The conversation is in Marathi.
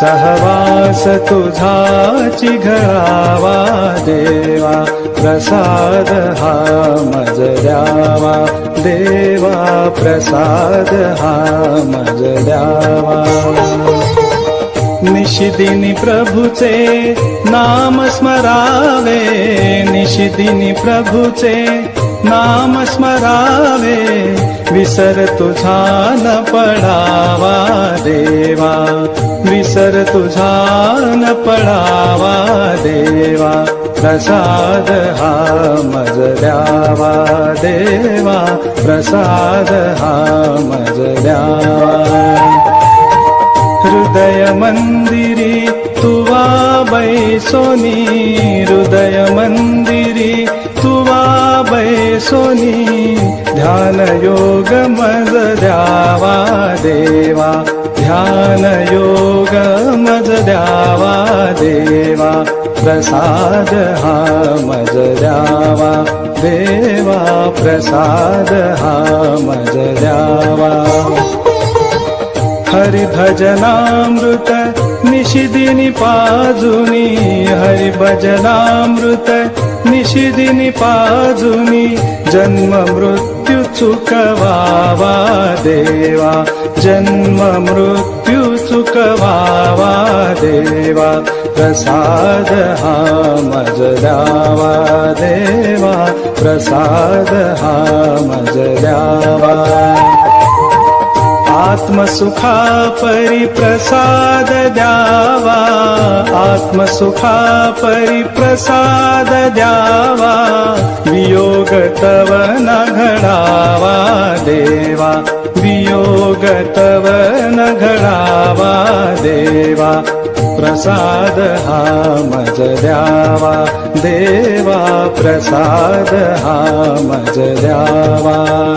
सहवास घडावा देवा प्रसाद हा मज द्यावा देवा प्रसाद हा मज द्यावा निशिदिनी प्रभूचे नाम स्मरावे निशिदिनी प्रभूचे नाम स्मरावे विसर तुझा न पडावा देवा. विसर तुझा न पडावा देवा. प्रसाद हा मज द्यावा देवा. प्रसाद हा मज द्यावा. हृदय मंदिरी तुवा बैसोनी बैसोनी ध्यान योग मज द्यावा देवा ध्यान योग मज द्यावा देवा प्रसाद हा मज द्यावा देवा प्रसाद हा मज द्यावा हरिभजनामृत निशिदिनी पाजुनी हरिभजनामृत निशिदिनी पाजुनी जन्म मृत्यू चुकवावा देवा जन्म मृत्यू चुकवावा देवा प्रसाद हा मज द्यावा देवा प्रसाद हा मज द्यावा आत्मसुखा परिप्रसाद द्यावा. आत्मसुखा परिप्रसाद द्यावा. वियोग तव न घडावा देवा. वियोग तव न घडावा देवा. प्रसाद हा मज द्यावा. देवा प्रसाद हा मज द्यावा.